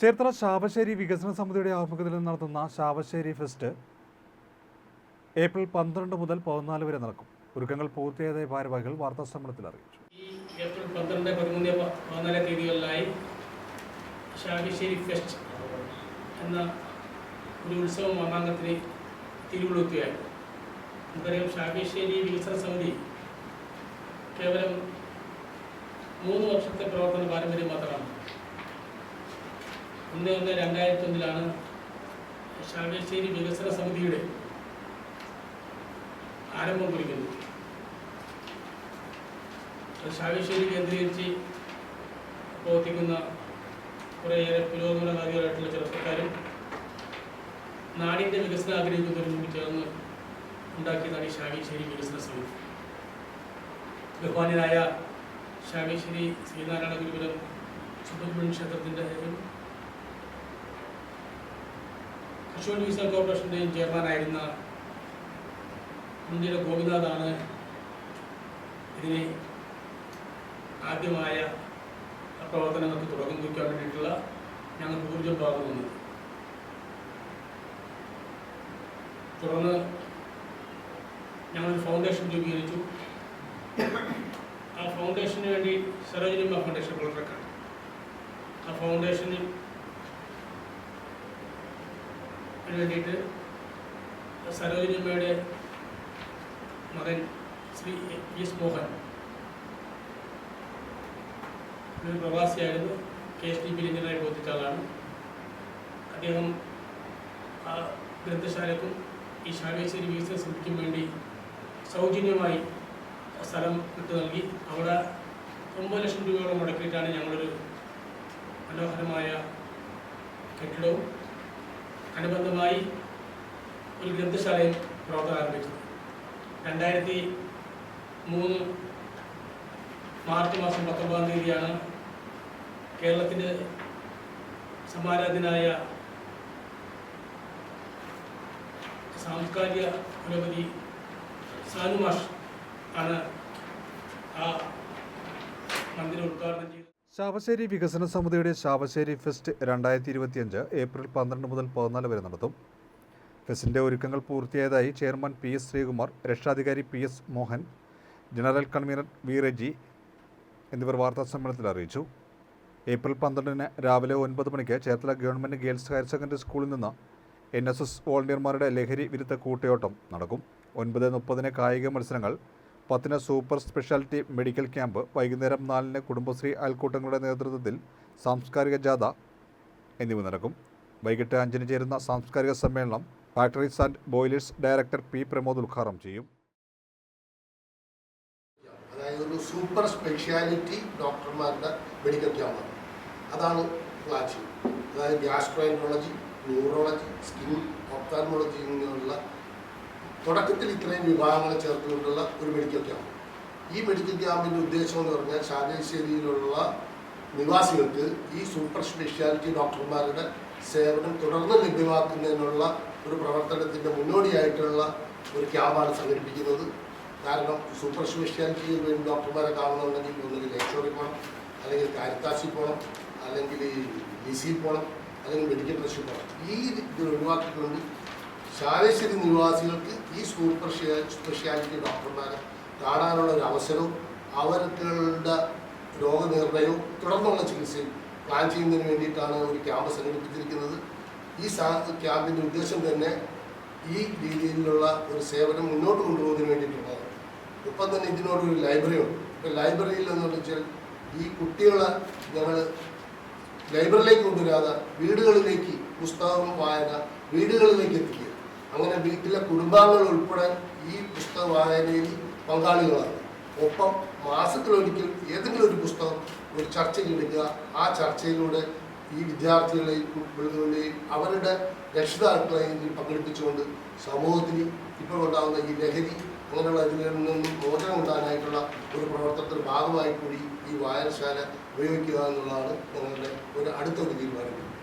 ചേർത്തല ശാവശ്ശേരി വികസന സമിതിയുടെ ആഭിമുഖ്യത്തിൽ നടത്തുന്ന ശാവശ്ശേരി ഫെസ്റ്റ് ഏപ്രിൽ പന്ത്രണ്ട് മുതൽ പതിനാല് വരെ നടക്കും. ഒരുക്കങ്ങൾ പൂർത്തിയായതായി ഭാരവാഹികൾ വാർത്താ സമ്മേളനത്തിൽ അറിയിച്ചു. ഏപ്രിൽ പന്ത്രണ്ട് പതിമൂന്ന് പതിനാല് തീയതികളിലായി ശാലിശ്ശേരി ഫെസ്റ്റ് എന്ന ഒരു ഉത്സവം മാമാങ്കത്തിന് തിരുവള്ളുത്തുകയാണ് നമുക്കറിയാം ശാലിശ്ശേരി വികസന സമിതി കേവലം മൂന്ന് വർഷത്തെ പ്രവർത്തന പാരമ്പര്യം മാത്രമാണ്. ഒന്ന് ഒന്ന് രണ്ടായിരത്തി ഒന്നിലാണ് ശാലിശ്ശേരി വികസന സമിതിയുടെ ആരംഭം കുറിക്കുന്നത്. ശാവശ്ശേരി കേന്ദ്രീകരിച്ച് പ്രവർത്തിക്കുന്ന കുറേയേറെ പുരോഗമനവാദികളായിട്ടുള്ള ചെറുപ്പക്കാരും നാടിന്റെ വികസനം ആഗ്രഹിക്കുന്നവരും കൂടി ചേർന്ന് ഉണ്ടാക്കിയതാണ് ഈ ശാവശ്ശേരി വികസന സമിതി. ബഹുമാന്യനായ ശാവശ്ശേരി ശ്രീനാരായണ ഗുരുകുലം സുബ്രഹ്മണ്യ ക്ഷേത്രത്തിന്റെ കശുവണ്ടി വികസന കോർപ്പറേഷന്റെയും ചെയർമാനായിരുന്ന ഇന്ത്യയുടെ ഗോപിനാഥാണ് ഇതിനെ ആദ്യമായ പ്രവർത്തനങ്ങൾക്ക് തുടക്കം കുറിക്കാൻ വേണ്ടിയിട്ടുള്ള ഞങ്ങൾക്ക് ഊർജം പാകുന്നത് തുടർന്ന് ഞങ്ങളൊരു ഫൗണ്ടേഷൻ രൂപീകരിച്ചു. ആ ഫൗണ്ടേഷന് വേണ്ടി സരോജിനിമ ഫൗണ്ടേഷൻ കൊളറക്കാണ് ആ ഫൗണ്ടേഷന് വേണ്ടിയിട്ട് സരോജിനിയമ്മയുടെ മകൻ ശ്രീ എസ് മോഹൻ. പ്രവാസിയായിരുന്നു. കെ എസ് ഡി ബി എഞ്ചിനീയറായി പ്രവർത്തിച്ച ആളാണ്. അദ്ദേഹം ആ ഗ്രന്ഥശാലയ്ക്കും ഈ ശാവേശ്വരി വികസന സമിതിക്കും വേണ്ടി സൗജന്യമായി സ്ഥലം വിട്ടു നൽകി. അവിടെ ഒമ്പത് ലക്ഷം രൂപയോളം മുടക്കിയിട്ടാണ് ഞങ്ങളൊരു മനോഹരമായ കെട്ടിടവും അനുബന്ധമായി ഒരു ഗ്രന്ഥശാലയിൽ പ്രവർത്തനം ആരംഭിച്ചു രണ്ടായിരത്തി മൂന്ന് മാർച്ച് മാസം പത്തൊമ്പതാം തീയതിയാണ് കേരളത്തിന്റെ സമാരാധനായ സാംസ്കാരിക പുരോഗതി സാനുമാഷ് ആണ് ആ മന്ദിരം ഉദ്ഘാടനം ശാവശ്ശേരി വികസന സമിതിയുടെ ശാവശ്ശേരി ഫെസ്റ്റ് രണ്ടായിരത്തി ഇരുപത്തിയഞ്ച് ഏപ്രിൽ പന്ത്രണ്ട് മുതൽ പതിനാല് വരെ നടത്തും. ഫെസ്റ്റിന്റെ ഒരുക്കങ്ങൾ പൂർത്തിയായതായി ചെയർമാൻ പി എസ് ശ്രീകുമാർ രക്ഷാധികാരി P S Mohan general convenor V Reji എന്നിവർ വാർത്താ സമ്മേളനത്തിൽ അറിയിച്ചു. ഏപ്രിൽ പന്ത്രണ്ടിന് രാവിലെ ഒൻപത് മണിക്ക് Cherthala government girls higher secondary സ്കൂളിൽ നിന്ന് എൻ എസ് എസ് വോളണ്ടിയർമാരുടെ ലഹരി വിരുദ്ധ കൂട്ടയോട്ടം നടക്കും. ഒൻപത് മുപ്പതിന് കായിക മത്സരങ്ങൾ പത്തിന് സൂപ്പർ സ്പെഷ്യാലിറ്റി മെഡിക്കൽ ക്യാമ്പ് വൈകുന്നേരം നാലിന് കുടുംബശ്രീ അയൽക്കൂട്ടങ്ങളുടെ നേതൃത്വത്തിൽ സാംസ്കാരിക ജാഥ എന്നിവ നടക്കും. വൈകിട്ട് അഞ്ചിന് ചേരുന്ന സാംസ്കാരിക സമ്മേളനം factories and boilers director P Pramod ഉദ്ഘാടനം ചെയ്യും. അതായത് ഒരു സൂപ്പർ സ്പെഷ്യാലിറ്റി ഡോക്ടർമാരുടെ മെഡിക്കൽ ക്യാമ്പ്. അതാണ് അതായത് ഗ്യാസ്ട്രോയിനോളജി ന്യൂറോളജി സ്കിൻ ഒപ്താൽമോളജി എന്നുള്ള തുടക്കത്തിൽ ഇത്രയും വിഭാഗങ്ങളെ ചേർത്തുകൊണ്ടുള്ള ഒരു മെഡിക്കൽ ക്യാമ്പ് ഈ മെഡിക്കൽ ക്യാമ്പിന്റെ ഉദ്ദേശം എന്ന് പറഞ്ഞാൽ ശാലശ്ശേരിയിലുള്ള നിവാസികൾക്ക് ഈ സൂപ്പർ സ്പെഷ്യാലിറ്റി ഡോക്ടർമാരുടെ സേവനം തുടർന്ന് ലഭ്യമാക്കുന്നതിനുള്ള ഒരു പ്രവർത്തനത്തിന്റെ മുന്നോടിയായിട്ടുള്ള ഒരു ക്യാമ്പാണ് സംഘടിപ്പിക്കുന്നത്. കാരണം സൂപ്പർ സ്പെഷ്യാലിറ്റിയിൽ വേണ്ടി ഡോക്ടർമാരെ കാണുന്നുണ്ടെങ്കിൽ ഒന്നുകിൽ ലക്ഷോറിൽ പോകണം അല്ലെങ്കിൽ കാരിത്താസിൽ പോകണം അല്ലെങ്കിൽ ലിസിയിൽ പോകണം അല്ലെങ്കിൽ മെഡിക്കൽ ട്രസ്റ്റിൽ പോകണം ഈ ഇത് ഒഴിവാക്കിക്കൊണ്ട് ശാലേശ്വരി നിവാസികൾക്ക് ഈ സൂപ്പർ സ്പെഷ്യാലിറ്റി ഡോക്ടർമാരെ കാണാനുള്ള ഒരു അവസരവും അവരുടെ രോഗനിർണയവും തുടർന്നുള്ള ചികിത്സയും പ്ലാൻ ചെയ്യുന്നതിന് വേണ്ടിയിട്ടാണ് ഒരു ക്യാമ്പ് സംഘടിപ്പിച്ചിരിക്കുന്നത്. ഈ ക്യാമ്പിന്റെ ഉദ്ദേശം തന്നെ ഈ രീതിയിലുള്ള ഒരു സേവനം മുന്നോട്ട് കൊണ്ടുപോകുന്നതിന് വേണ്ടിയിട്ടുള്ളതാണ് ഒപ്പം തന്നെ ഇതിനോടൊരു ലൈബ്രറി ഉണ്ട്. ഇപ്പം ലൈബ്രറിയിൽ എന്ന് വെച്ചാൽ ഈ കുട്ടികളെ ഞങ്ങൾ ലൈബ്രറിയിലേക്ക് കൊണ്ടുവരാതെ വീടുകളിലേക്ക് പുസ്തകം വായന വീടുകളിലേക്ക് എത്തിക്കുക. അങ്ങനെ വീട്ടിലെ കുടുംബാംഗങ്ങൾ ഉൾപ്പെടെ ഈ പുസ്തക വായനയിൽ പങ്കാളികളാണ്. ഒപ്പം മാസത്തിലൊരിക്കൽ ഏതെങ്കിലും ഒരു പുസ്തകം ഒരു ചർച്ചയിൽ എടുക്കുക ആ ചർച്ചയിലൂടെ ഈ വിദ്യാർത്ഥികളെയും അവരുടെ രക്ഷിതാക്കളെയും പങ്കെടുപ്പിച്ചുകൊണ്ട് സമൂഹത്തിന് ഇപ്പോൾ ഉണ്ടാകുന്ന ഈ ലഹരി അങ്ങനെയുള്ള ഇതിൽ നിന്നും മോചനം ഉണ്ടാകാനായിട്ടുള്ള ഒരു പ്രവർത്തനത്തിന്റെ ഭാഗമായി കൂടി ഈ വായനശാല ഉപയോഗിക്കുക എന്നുള്ളതാണ് ഞങ്ങളുടെ ഒരു അടുത്തൊരു തീരുമാനം.